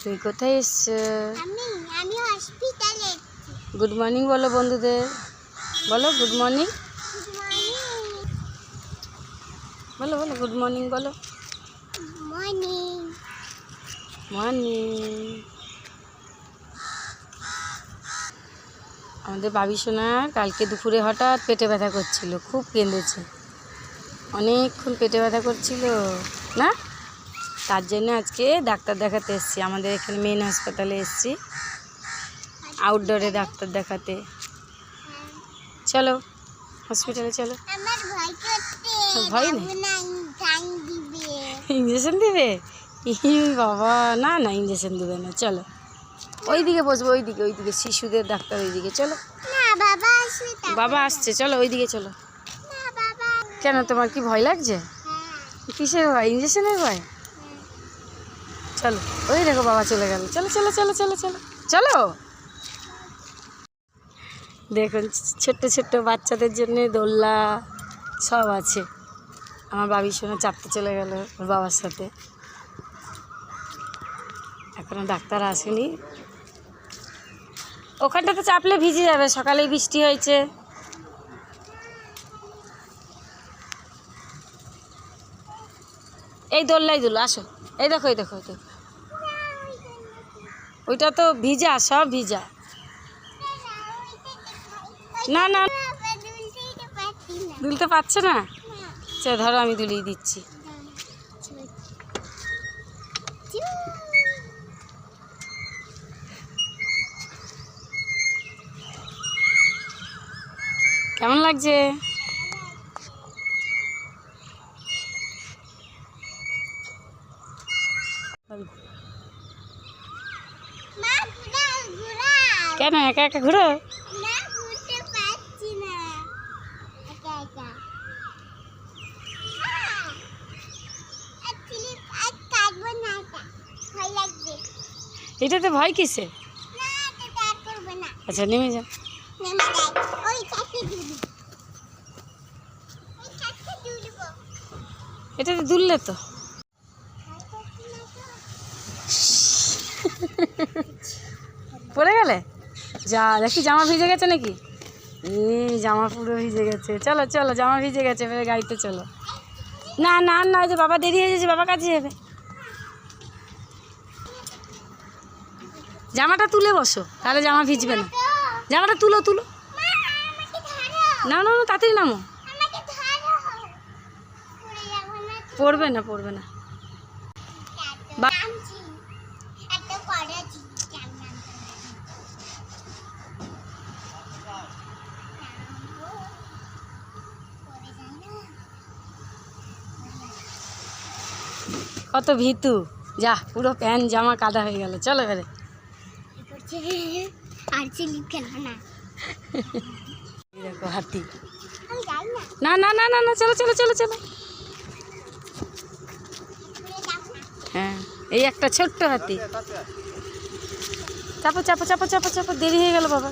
তুমি কোথায় এসছো? গুড মর্নিং বলো বন্ধুদের। বলো গুড মর্নিং বলো বলো গুড মর্নিং বলো। মর্নিং মর্নিং আমাদের বাবি সোনা কালকে দুপুরে হঠাৎ পেটে ব্যথা করছিল খুব কেঁদেছে। অনেকক্ষণ পেটে ব্যথা করছিল। না? তার জন্য আজকে ডাক্তার দেখাতে এসেছি। আমাদের এখানে মেন হাসপাতালে এসেছি। আউটডোরে ডাক্তার দেখাতে। চলো হসপিটালে চলো। ভয় নেই? ইঞ্জেকশন দিবে। বাবা না না ইঞ্জেকশন দিবে না। চলো ওইদিকে বসবো ওইদিকে ওইদিকে। শিশুদের ডাক্তার ওইদিকে। চলো। বাবা বাবা আসছে চলো ওইদিকে চলো। কেন তোমার কি ভয় লাগছে? হ্যাঁ। কিসের ভয়? ইঞ্জেকশনের ভয়? চলো। ওই দেখো বাবা চলে গেল। চলো চলো চলো চলো চলো। চলো। দেখুন ছোট্ট ছোট্ট বাচ্চাদের জন্য দোল্লা সব আছে। আমার বাবির সঙ্গে চাপতে চলে গেল ওর বাবার সাথে। এখনও ডাক্তার আসেনি। ওখানটাতে চাপলে ভিজে যাবে, সকালেই বৃষ্টি হয়েছে। এই দোল্লাই দুল, আসো। এই দেখো এই দেখো এই দেখো। ওইটা তো ভিজা, সব ভিজা। না না। দুলতে পারছে না? চলো ধরো আমি দুলিয়ে দিচ্ছি। কেমন লাগছে? কেন একা একা ঘুরো? এটাতে ভয় কিসে আচ্ছা নেমে যাও। এটাতে দুললে তো। পড়ে গেলে? যা, দেখি জামা ভিজে গেছে নাকি? এই, জামা পুরো ভিজে গেছে। চলো চলো, জামা ভিজে গেছে, এবারে গাড়িতে চলো। না না না যে বাবা দেরি হয়ে যাচ্ছে, বাবা কাজে যাবে। জামাটা তুলে বসো, তাহলে জামা ভিজবে না। জামাটা তুলো তুলো। না না, তাড়াতাড়ি নামো। পড়বে না পড়বে না। কত ভিতু। যা পুরো প্যান্ট জামা কাদা হয়ে গেল। চলো এবারে। দেখো হাতি। না না না না না চলো চলো চলো চলো। হ্যাঁ এই একটা ছোট্ট হাতি। চাপো চাপো চাপো চাপো চাপো দেরি হয়ে গেল বাবা।